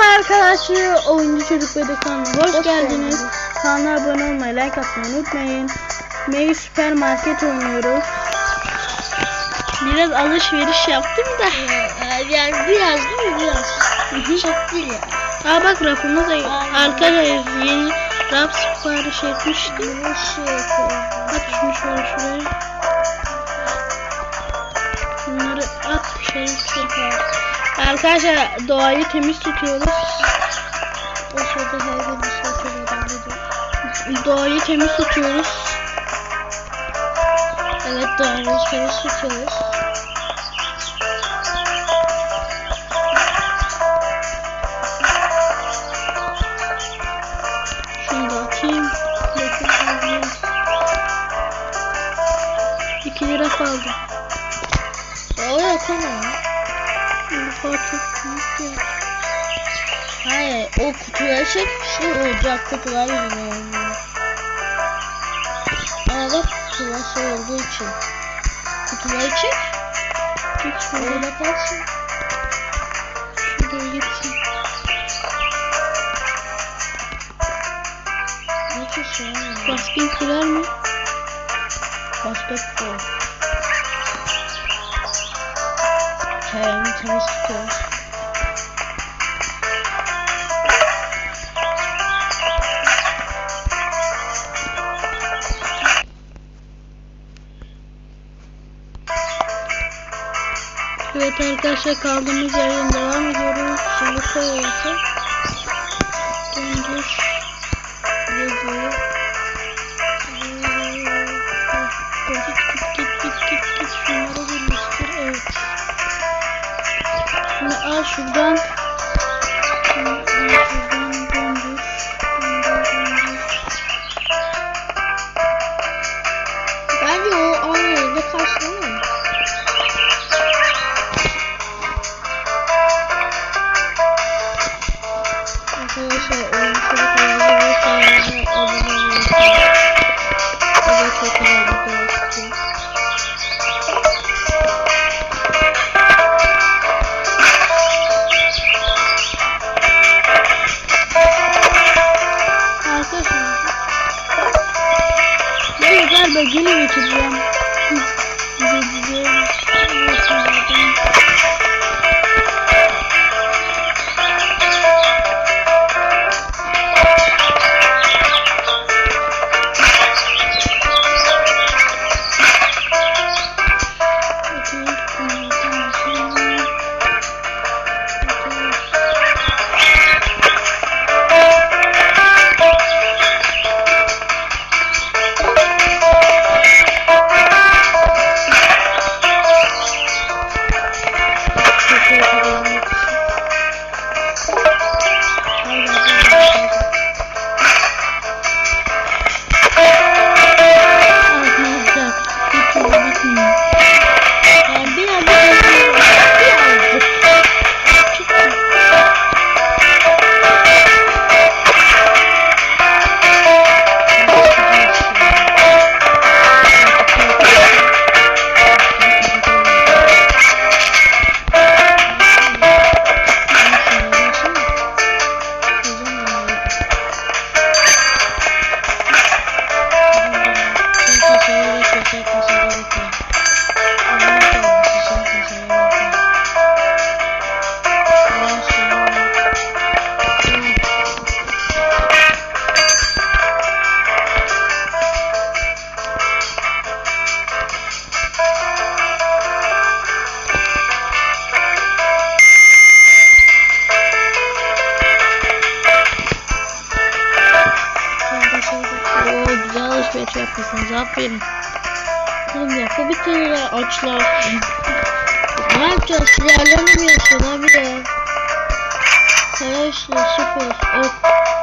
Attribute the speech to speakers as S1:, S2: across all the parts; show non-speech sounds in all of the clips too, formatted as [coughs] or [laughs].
S1: Merhaba arkadaşlar, Oyuncu Çocuk Bebek kanalına hoş,
S2: Hoş
S1: geldiniz.
S2: geldiniz.
S1: Kanala abone olmayı, like atmayı unutmayın. Mey süpermarket oynuyoruz. Biraz alışveriş yaptım da.
S2: Ee, yani biraz değil mi biraz? Çok değil ya.
S1: Aa bak rafımız arkadaşlar yeni raf sipariş etmiştim.
S2: Şey.
S1: At şunu şöyle şuraya. Bunları at şöyle şöyle. Arkadaşlar doğayı temiz tutuyoruz.
S2: O sırada her gün bir şey.
S1: Doğayı temiz tutuyoruz.
S2: Evet doğru alışveriş tutuyoruz.
S1: Şunu da atayım. Bakın alayım. 2 lira kaldı.
S2: Ya oraya koyma.
S1: Bu kadar çok büyük ya.
S2: Hayır o kutuları çek. Şu ocak kutular yüzünden olmuyor. Ama bak kutular şey olduğu için. Kutuları çek.
S1: Hiç şöyle
S2: Öyle kalsın.
S1: şuraya gitsin.
S2: Ki şey?
S1: Basket girer mi?
S2: Basketbol. Çayını
S1: Evet arkadaşlar kaldığımız yerden devam ediyoruz. Şimdi koyuyorsa. Döndür. Şuradan. Güzel alışveriş yapmışsınız. Aferin. Oğlum yapı bitirirler açlar. ne yapacağız? Mı yapacağız abi ya? Savaşla sıfır. Ok.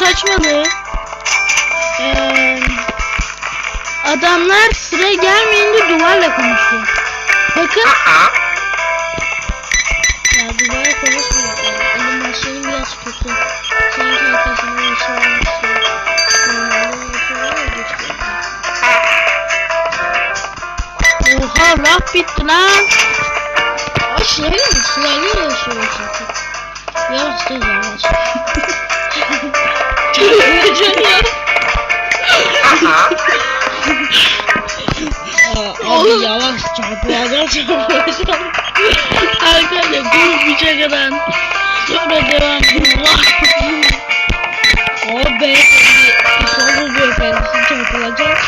S1: Arkadaşlar bu oyunu saçmalı. Ee, adamlar sıra gelmeyince duvarla konuşuyor. Bakın. Ya bir bana konuşma. Animasyonu biraz kötü. Sanki arkasında bir şey olmuş. Oha raf bitti lan. Ay sırayla mı? Sırayla yaşıyor çünkü. Yavaş yavaş. [laughs] Aa, Abi yavaş çarpılacaksın çarpılacaksın. Arkadaşlar grup bıçakadan sonra devam ediyor. O beyefendi İstanbul beyefendisi çarpılacak.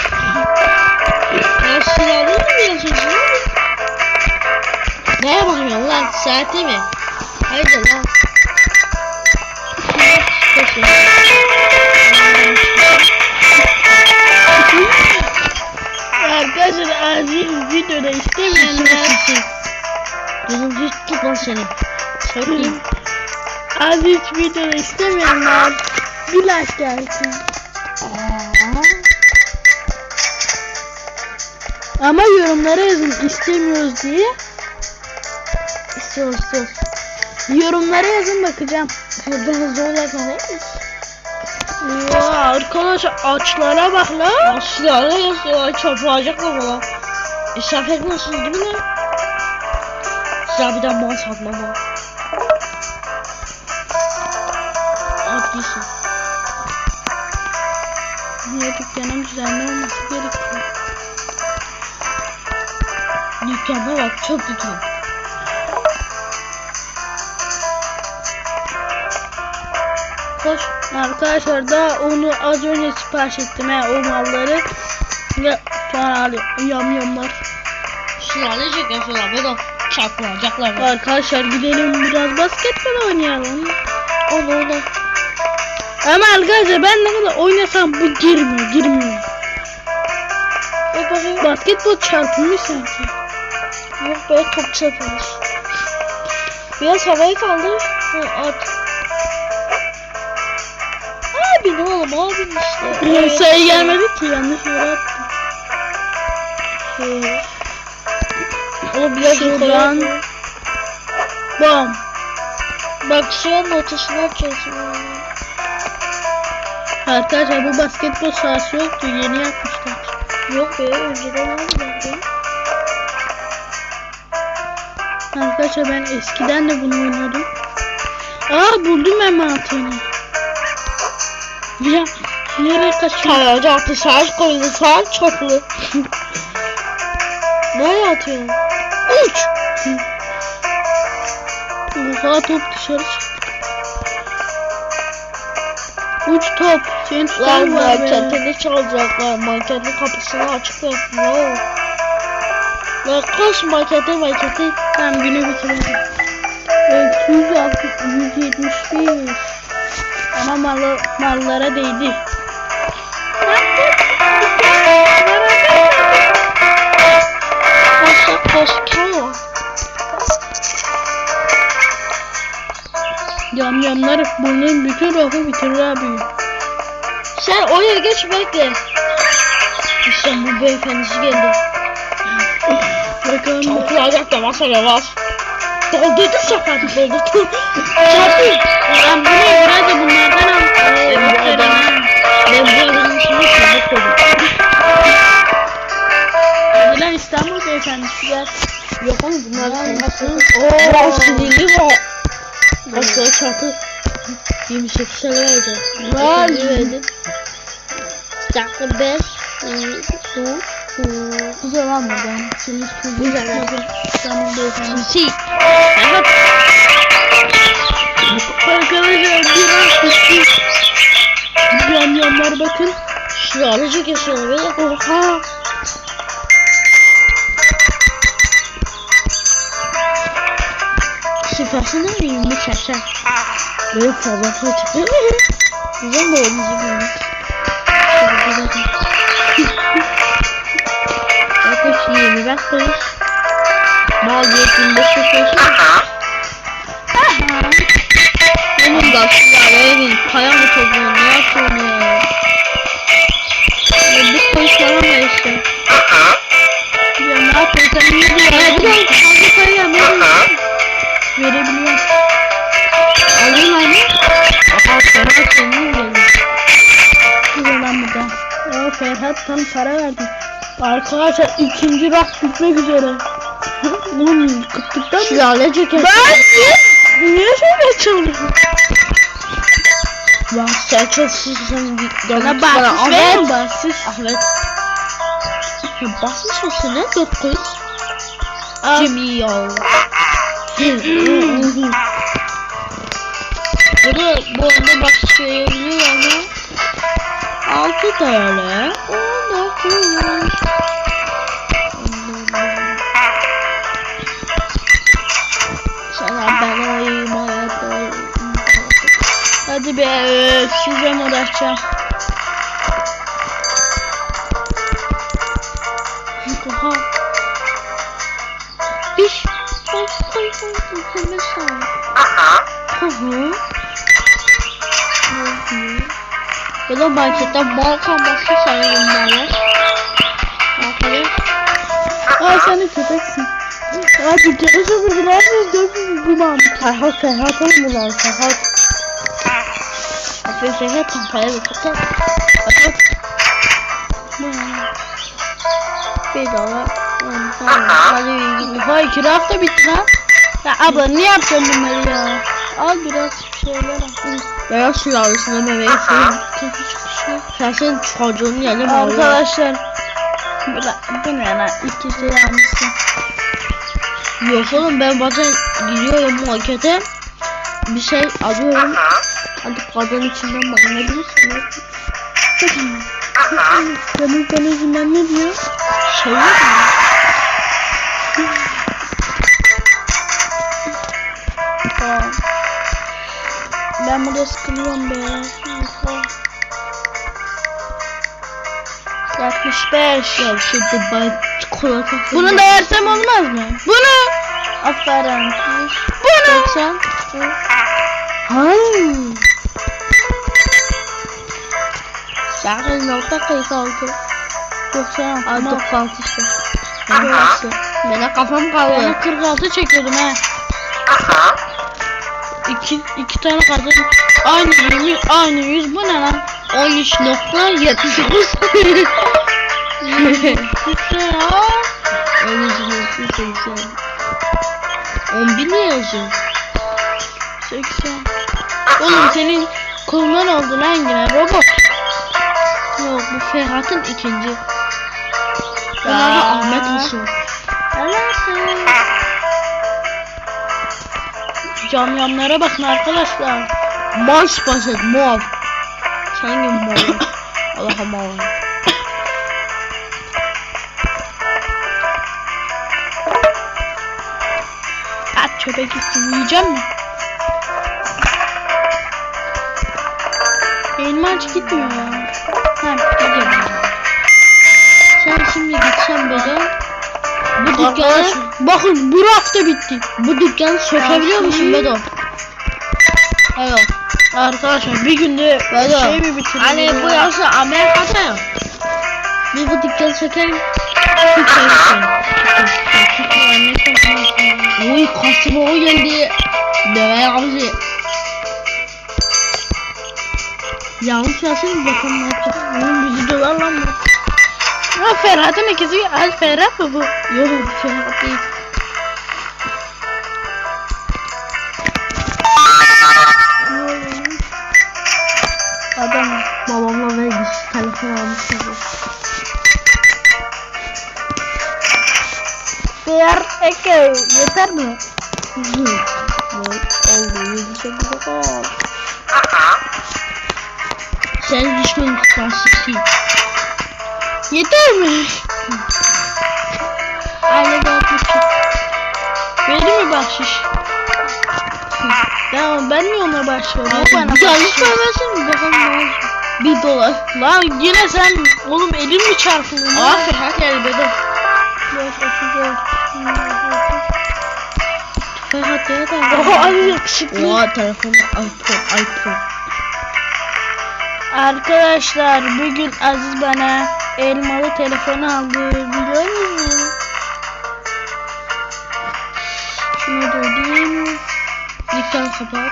S1: Ya silahlı mı yazıyorsun? Neye bakıyorsun lan? Saate mi? Haydi lan. Arkadaşlar acil videoda istemeyenler Dedim hiç tutma seni. Sakın. Acil videoda istemeyenler bir like gelsin. Ama yorumlara yazın istemiyoruz diye. İstiyoruz istiyoruz. Yorumlara yazın bakacağım. Şuradan hızlı oynarken Ya arkadaş açlara bak lan. Açlara yazıyorlar çarpılacaklar bana. İsraf etmiyorsunuz değil mi lan? Daha mal satmam ha. Haklısın. Niye dükkanın düzenli olması gerekiyor? Dükkana bak çok dükkan. Koş. Arkadaşlar da onu az önce sipariş ettim he o malları. Ve sonra alıyorum yamyamlar.
S2: Sıralayacak ya sonra böyle çarpılacaklar.
S1: Arkadaşlar gidelim biraz basketbol oynayalım.
S2: Onu onu.
S1: Ama arkadaşlar ben ne kadar oynasam bu girmiyor girmiyor. Basketbol çarpılmış sanki.
S2: Yok böyle top çarpılmış. Biraz havayı kaldır. Hı, at. Abi ne oğlum abin işte.
S1: Ya
S2: Evet,
S1: sayı
S2: şey.
S1: gelmedi ki yanlış yere attım.
S2: Şey. Oğlum biraz
S1: Şuradan. Bam.
S2: Bak şu an ortasına atacaksın.
S1: Arkadaşlar bu basketbol sahası yoktu yeni yapmışlar.
S2: Yok be önceden bence.
S1: Arkadaşlar ben eskiden de bunu oynuyordum. Aa buldum ben mantığını. Ya nereye kaçıyor?
S2: Sayacı attı saat koydu saat çoklu. Nereye atıyorsun?
S1: Uç. Oha top dışarı çıktı. Uç top. Tutan var be.
S2: marketini çalacaklar. Marketin kapısını açık bırakın. Lan. Koş markete markete.
S1: Tamam günü bitirelim. Evet 171. Ama malı, mallara değdi. Yamyamlar bunun bütün ruhu bitirir abi.
S2: Sen oraya geç bekle. İşte bu beyefendisi geldi.
S1: Bakalım.
S2: Çarpılacak da masaya bas. Doldurdu sefer doldurdu. Çarpı.
S1: Ben buraya biraz da bunlardan al.
S2: Ben bu adamın şimdi şimdi koydum.
S1: Hadi lan İstanbul beyefendisi gel.
S2: Yok ama bunlar
S1: Nasıl?
S2: Ooo sinirli var. Başka çarpı. 28 sene vereceğim.
S1: Vay.
S2: İkinci verdim. Dakika 5.
S1: Güzel lan buradan. Senin çocuğun
S2: Güzel.
S1: İstanbul beyefendisi.
S2: Sinsi.
S1: Evet. Arkadaşlar biraz düştü. Yamyamlar bakın.
S2: Şu kesiyor böyle.
S1: Oha.
S2: Şifasını mıyım bu şaşa? Böyle fazla fazla. Güzel mi olmuş diyetinde şifası. Benim bak ya benim kaya mı ne yapıyorsun ya? Ya bir da.
S1: Ya ne yapıyorsun sen iyi
S2: Ya bir
S1: diyorsun. verebiliyorum.
S2: Alayım anne. Aha Ferhat senin geliyor.
S1: Güzel lan burada. Ya Ferhat tam para verdi. Arkadaşlar ikinci rak bitmek üzere. Oğlum kıtlıktan?
S2: Şilale çeker.
S1: Ben niye, niye şöyle çalıyorum?
S2: Bak sen çok susun.
S1: Bana bahsiz verin bahsiz.
S2: Ahmet. Ya basmış mısın ne? Dur koy.
S1: Al.
S2: Jimmy ya. Bunu bu arada bak oluyor ama altı tane.
S1: Be öf, sizle mi uğraşacağım?
S2: Oha. Bir. Koy koy koy koy koy mesela. Hı hı. Ya da marketten bal kalması sayılır bana. Aferin.
S1: Ay sen de köpeksin. Ay bir kere. Ne yapıyorsun? Dövdün bu mam.
S2: Ferhat Ferhat olmuyor Ferhat. Aferin Dolar. on tane. Hadi bir git.
S1: Oha iki hafta bitti lan. Ya abla niye yapıyorsun bunları ya? Al biraz şeyler al.
S2: Beyaz sülalesine bebeği senin. Sen senin çocuğun yerine mi alıyorsun?
S1: Arkadaşlar. Bu, da, bu ne lan? İki şey almışsın.
S2: Yok oğlum ben bazen gidiyorum markete. Bir şey alıyorum. Hadi kadın içinden bakabilirsin.
S1: Senin senin yüzünden ne diyor?
S2: Şey yok mu?
S1: Ben burada sıkılıyorum be. Oha. 65.
S2: Ya şimdi ben çikolata
S1: Bunu da yersem olmaz mı? Bunu. Aferin. Bunu.
S2: 80. Hayır. Sekiz nokta kırk altı.
S1: 90.
S2: Ay
S1: Ama
S2: 96 işte. Ben kaçtı. Bana kafam kaldı.
S1: ben 46 çekiyordum he. İki, iki tane kadın aynı 20 aynı 100 bu ne lan?
S2: 13 nokta 79.
S1: İşte ya.
S2: 13 nokta 80. 11 mi yazıyor?
S1: 80. Oğlum senin kolundan oldu lan yine robot.
S2: Yok bu Ferhat'ın ikinci.
S1: Ya.
S2: Ya Ahmet olsun.
S1: Alakası. Yamyamlara bakın arkadaşlar.
S2: Mars basit mor. Hangi mor? [coughs] Allah'ım Allah'ım.
S1: At çöpe gitsin yiyeceğim mi? Elma aç gitmiyor ya.
S2: Sen şimdi gitsen böyle. Bu dükkanı,
S1: bakın bu hafta bitti.
S2: bu dükkanı sökebiliyor musun Bedo? Evet.
S1: Arkadaşlar bir günde
S2: Bedo.
S1: şey mi bitirdin?
S2: Hani bu yoksa Amerika'da ya. Biz bu dükkanı sökelim. Çok sevsin. Uy kasıma o geldi. Deve avcı. Yanlış yazsın bakalım ne yapacak.
S1: Oğlum bizi döver lan bu. Ha Ferhat'ın ikizi. Al Ferhat mı bu?
S2: Yok bir şey yok değil.
S1: Adam.
S2: Babamla vermiş telefon almışız.
S1: Fer Eke yeter mi?
S2: Sen düşman klasik
S1: Yeter mi? Aile dağıtmak için. Verir mi bahşiş? Ya ben niye ona başlıyorum? O bana
S2: Yanlış vermesin mi? Bakalım ne olacak. Bir dolar.
S1: Lan yine sen oğlum elim mi
S2: Bedo. Ferhat ya da.
S1: Oha abi yakışıklı.
S2: Oha telefonda iPhone iPhone.
S1: Arkadaşlar bugün Aziz bana elmalı telefon aldı biliyor musunuz? Şunu ödeyeyim.
S2: Süper.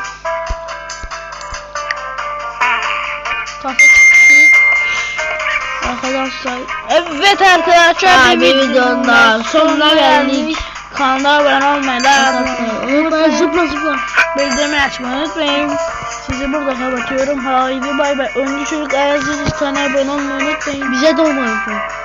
S1: Kafa çıktı.
S2: Arkadaşlar
S1: Evet arkadaşlar bir videonun daha sonuna
S2: geldik.
S1: Kanala abone olmayı da
S2: unutmayın zıpla zıpla.
S1: bildirimi açmayı unutmayın. Sizi burada kapatıyorum. Haydi bay bay. Önce çocuk Ayaz'ın kanala abone olmayı unutmayın.
S2: Bize de olmayı unutmayın.